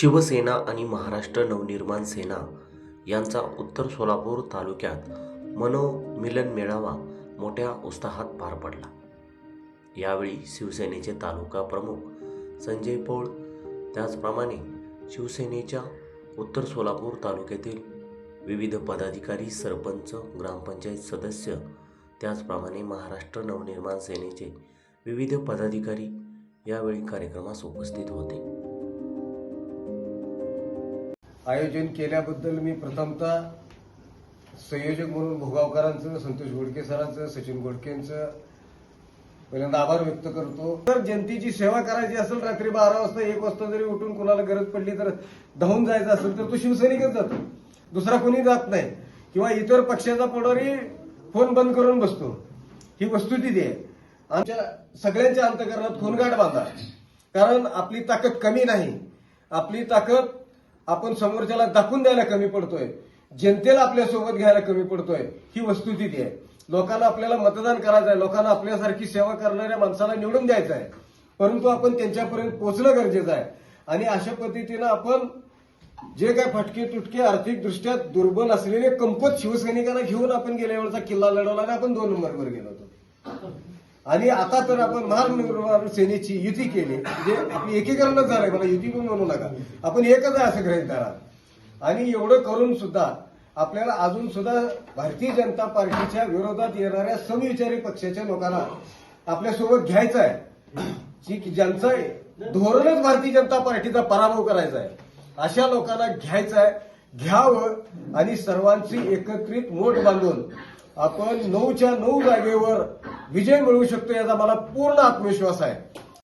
शिवसेना आणि महाराष्ट्र नवनिर्माण सेना यांचा उत्तर सोलापूर तालुक्यात मनोमिलन मेळावा मोठ्या उत्साहात पार पडला. यावेळी शिवसेनेचे तालुका प्रमुख संजय पौळ त्याचप्रमाणे शिवसेनेच्या उत्तर सोलापूर तालुक्यातील विविध पदाधिकारी सरपंच ग्रामपंचायत सदस्य त्याचप्रमाणे महाराष्ट्र नवनिर्माण सेनेचे विविध पदाधिकारी यावेळी कार्यक्रमास उपस्थित होते. आयोजन केल्याबद्दल मी प्रथमतः संयोजक म्हणून भोगावकरांचं संतोष गोडके सरांचं सचिन गोडकेंचं पहिल्यांदा आभार व्यक्त करतो. तर जनतेची सेवा करायची असेल रात्री बारा वाजता एक वाजता जरी उठून कोणाला गरज पडली तर धावून जायचं असेल तर तो शिवसैनिकच जातो. दुसरा कोणी जात नाही. किंवा इतर पक्षाचा पुढारी फोन बंद करून बसतो. ही वस्तुस्थिती आहे. आमच्या सगळ्यांच्या अंतकरणात खूनगाठ बांधा. कारण आपली ताकद कमी नाही. आपली ताकद आपण समोरच्याला दाखवून द्यायला कमी पडतोय. जनतेला आपल्यासोबत घ्यायला कमी पडतोय. ही वस्तुस्थिती आहे. लोकांना आपल्याला मतदान करायचं आहे. लोकांना आपल्यासारखी सेवा करणाऱ्या माणसाला निवडून द्यायचं आहे. परंतु आपण त्यांच्यापर्यंत पोहोचणं गरजेचं आहे. आणि अशा पद्धतीनं आपण जे काय फटके तुटके आर्थिक दृष्ट्या दुर्बल असलेले कंपत शिवसैनिकांना घेऊन आपण गेल्या वेळेचा किल्ला लढवला आणि आपण दोन नंबरवर गेलो होतो. आणि आता तर आपण महानगर सेनेची युती केली. म्हणजे आपली एकीकरणच झालंय. मला युती पण म्हणू नका. आपण एकच आहे असं गृहित धरा. आणि एवढं करून सुद्धा आपल्याला अजून सुद्धा भारतीय जनता पार्टीच्या विरोधात येणाऱ्या समविचारी पक्षाच्या लोकांना आपल्यासोबत घ्यायचं आहे. की ज्यांचं धोरणच भारतीय जनता पार्टीचा पराभव करायचा आहे. अशा लोकांना घ्यायचं आहे. घ्यावं आणि सर्वांची एकत्रित मोठ बांधून आपण नऊच्या नऊ जागेवर विजय मिळवू शकतो याचा मला पूर्ण आत्मविश्वास आहे.